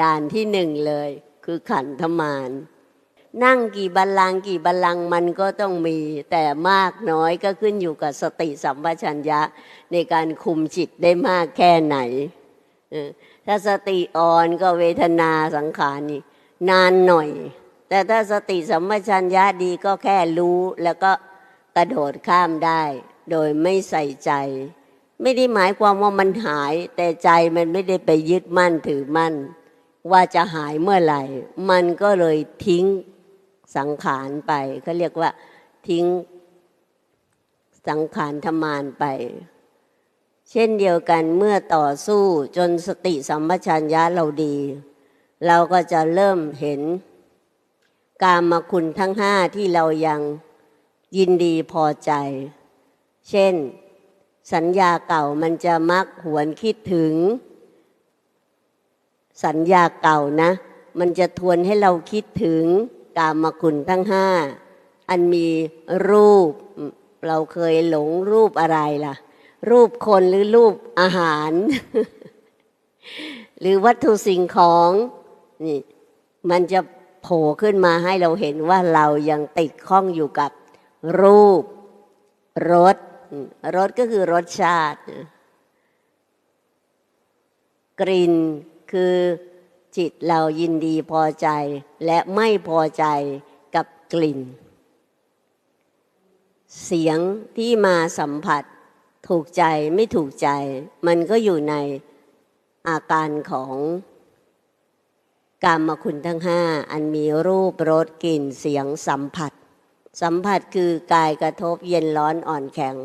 ด่านที่หนึ่งเลย คือขันธมารนั่งกี่บัลลังก์กี่บัลลังก์มันก็ต้องมี แต่มากน้อยก็ขึ้นอยู่กับสติสัมปชัญญะ ในการคุมจิตได้มากแค่ไหน ถ้าสติอ่อนก็เวทนาสังขารนี่นานหน่อย แต่ถ้าสติสัมปชัญญะดีก็แค่รู้แล้วก็กระโดดข้ามได้ โดยไม่ใส่ใจ ไม่ได้หมายความว่ามันหาย แต่ใจมันไม่ได้ไปยึดมั่นถือมั่น ว่าจะหายเมื่อไหร่ มันก็เลยทิ้งสังขารไปเขาเรียกว่าทิ้งสังขารธมานไป เช่นเดียวกันเมื่อต่อสู้จนสติสัมปชัญญะเราดี เราก็จะเริ่มเห็นกามคุณทั้งห้าที่เรายังยินดีพอใจ เช่น สัญญาเก่ามันจะมักหวนคิดถึง สัญญาเก่านะ มันจะทวนให้เราคิดถึงกามคุณทั้งห้าอันมีรูป เราเคยหลงรูปอะไรล่ะ รูปคนหรือรูปอาหาร หรือวัตถุสิ่งของนี่มันจะโผล่ขึ้นมาให้เราเห็นว่าเรายังติดข้องอยู่กับรูปรสรสก็คือรสชาติ กลิ่น คือจิตเรายินดีพอใจและไม่พอใจกับกลิ่น เสียงที่มาสัมผัสถูกใจไม่ถูกใจ มันก็อยู่ในอาการของกามคุณทั้งห้าอันมีรูปรสกลิ่นเสียงสัมผัส สัมผัสคือกายกระทบเย็นร้อนอ่อนแข็ง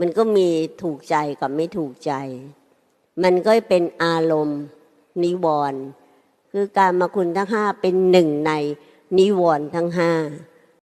มันก็มีถูกใจกับไม่ถูกใจ มันก็เป็นอารมณ์ นิวรณ์คือการมาคุณทั้งห้าเป็นหนึ่งในนิวรณ์ทั้งห้า